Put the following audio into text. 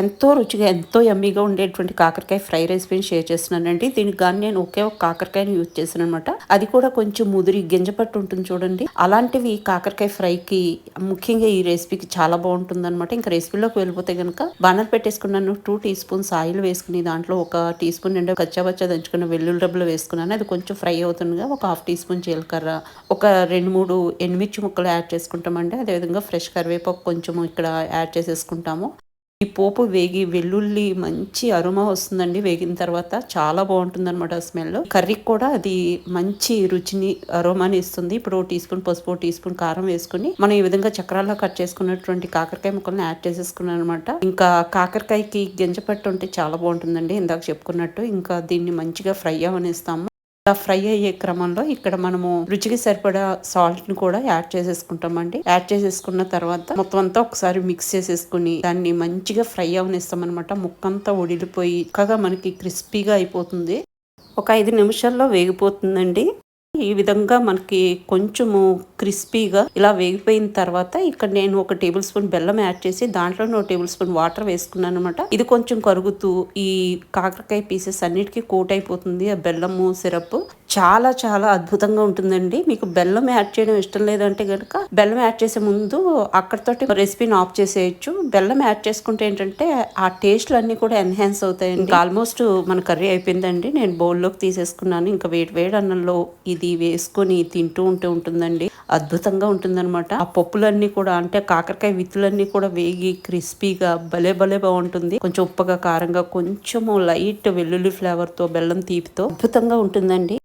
ఎంతో రుచిగా ఎంతో యమ్మీగా ఉండేటువంటి కాకరకాయ ఫ్రై రెసిపీని షేర్ చేస్తున్నానండి. దీనికి కానీ నేను ఒకే ఒక కాకరకాయని యూజ్ చేశాను అనమాట అది కూడా కొంచెం ముదిరి గింజ పట్టు ఉంటుంది చూడండి. అలాంటివి కాకరకాయ ఫ్రైకి ముఖ్యంగా ఈ రెసిపీకి చాలా బాగుంటుంది అనమాట ఇంకా రెసిపీలోకి వెళ్ళిపోతే కనుక బాణర్ పెట్టేసుకున్నాను. టూ టీ స్పూన్స్ ఆయిల్ వేసుకుని దాంట్లో ఒక టీ స్పూన్ నిండా కచ్చాబచ్చా దంచుకున్న వెల్లుల్లి డబ్బులు వేసుకున్నాను. అది కొంచెం ఫ్రై అవుతుండగా ఒక హాఫ్ టీ స్పూన్ జీలకర్ర ఒక రెండు మూడు ఎనిమిచ్చి ముక్కలు యాడ్ చేసుకుంటామండి. అదేవిధంగా ఫ్రెష్ కరివేపాకు కొంచెం ఇక్కడ యాడ్ చేసేసుకుంటాము. ఈ పోపు వేగి వెల్లుల్లి మంచి అరుమ వస్తుందండి. వేగిన తర్వాత చాలా బాగుంటుంది అనమాట స్మెల్ కర్రీకి కూడా అది మంచి రుచిని అరోమాని ఇస్తుంది. ఇప్పుడు టీ స్పూన్ పసుపు టీ స్పూన్ కారం వేసుకుని మనం ఈ విధంగా చక్రాల్లో కట్ చేసుకున్నటువంటి కాకరకాయ ముక్కల్ని యాడ్ చేసేసుకున్నాను అనమాట ఇంకా కాకరకాయకి గింజ పట్టు ఉంటే చాలా బాగుంటుందండి. ఇందాక చెప్పుకున్నట్టు ఇంకా దీన్ని మంచిగా ఫ్రై అవనిస్తాము. అలా ఫ్రై అయ్యే క్రమంలో ఇక్కడ మనము రుచికి సరిపడా సాల్ట్ని కూడా యాడ్ చేసేసుకుంటామండి. యాడ్ చేసేసుకున్న తర్వాత మొత్తం అంతా ఒకసారి మిక్స్ చేసేసుకుని దాన్ని మంచిగా ఫ్రై అవనిస్తాం అనమాట ముక్కంతా ఒడిలిపోయి చక్కగా మనకి క్రిస్పీగా అయిపోతుంది. ఒక ఐదు నిమిషాల్లో వేగిపోతుందండి. ఈ విధంగా మనకి కొంచెము క్రిస్పీగా ఇలా వేగిపోయిన తర్వాత ఇక్కడ నేను ఒక టేబుల్ స్పూన్ బెల్లం యాడ్ చేసి దాంట్లో ఒక టేబుల్ స్పూన్ వాటర్ వేసుకున్నాను అనమాట ఇది కొంచెం కరుగుతూ ఈ కాకరకాయ పీసెస్ అన్నిటికీ కోట్ అయిపోతుంది ఆ బెల్లము సిరప్ చాలా చాలా అద్భుతంగా ఉంటుందండి. మీకు బెల్లం యాడ్ చేయడం ఇష్టం లేదంటే కనుక బెల్లం యాడ్ చేసే ముందు అక్కడతోటి రెసిపీని ఆఫ్ చేసేయచ్చు. బెల్లం యాడ్ చేసుకుంటే ఏంటంటే ఆ టేస్ట్లు అన్ని కూడా ఎన్హాన్స్ అవుతాయండి. ఆల్మోస్ట్ మన కర్రీ అయిపోయిందండి. నేను బౌల్లోకి తీసేసుకున్నాను. ఇంకా వేడి వేడి అన్నంలో ఇది వేసుకొని తింటూ ఉంటే ఉంటుందండి. అద్భుతంగా ఉంటుందన్నమాట. ఆ పప్పులన్నీ కూడా అంటే కాకరకాయ విత్తులన్నీ కూడా వేగి క్రిస్పీగా భలే భలే బాగుంటుంది. కొంచెం ఉప్పగా కారంగా కొంచెము లైట్ వెల్లుల్లి ఫ్లేవర్తో బెల్లం తీపితో అద్భుతంగా ఉంటుందండి.